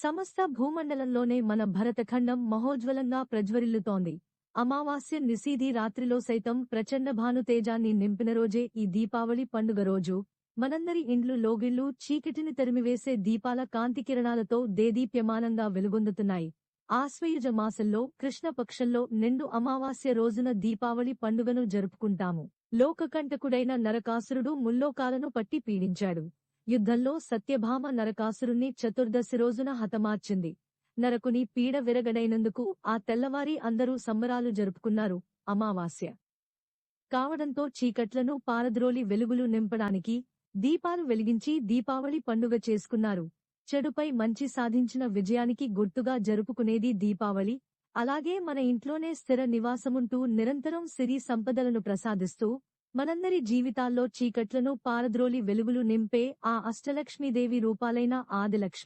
సమస్త భూమండలంలోనే మన భరతఖండం మహోజ్వలంగా ప్రజ్వరిల్లుతోంది. అమావాస్య నిశీధి రాత్రిలో సైతం ప్రచండ భానుతేజాన్ని నింపిన రోజే ఈ దీపావళి పండుగ రోజు. మనందరి ఇండ్లు లోగిళ్ళు చీకటిని తరిమివేసే దీపాల కాంతి కిరణాలతో దేదీప్యమానంగా వెలుగొందుతున్నాయి. ఆశ్వయుజ మాసంలో కృష్ణపక్షంలో నిండు అమావాస్య రోజున దీపావళి పండుగను జరుపుకుంటాము. లోకకంటకుడైన నరకాసురుడు ముల్లోకాలను పట్టి పీడించాడు. యుద్ధంలో సత్యభామ నరకాసురుణ్ణి చతుర్దశి రోజున హతమార్చింది. నరకుని పీడ విరగడైనందుకు ఆ తెల్లవారి అందరూ సంబరాలు జరుపుకున్నారు. అమావాస్య. కావడంతో చీకట్లను పారద్రోలి వెలుగులు నింపడానికి దీపాలు వెలిగించి దీపావళి పండుగ చేసుకున్నారు. చెడుపై మంచి సాధించిన విజయానికి గుర్తుగా జరుపుకునేది దీపావళి. అలాగే మన ఇంట్లోనే స్థిర నివాసముంటూ నిరంతరం సిరి సంపదలను ప్రసాదిస్తూ మనందరి జీవితాల్లో చీకట్లను పారద్రోలి వెలుగులు నింపే ఆ అష్టలక్ష్మీదేవి రూపాలైన ఆదిలక్ష్మి.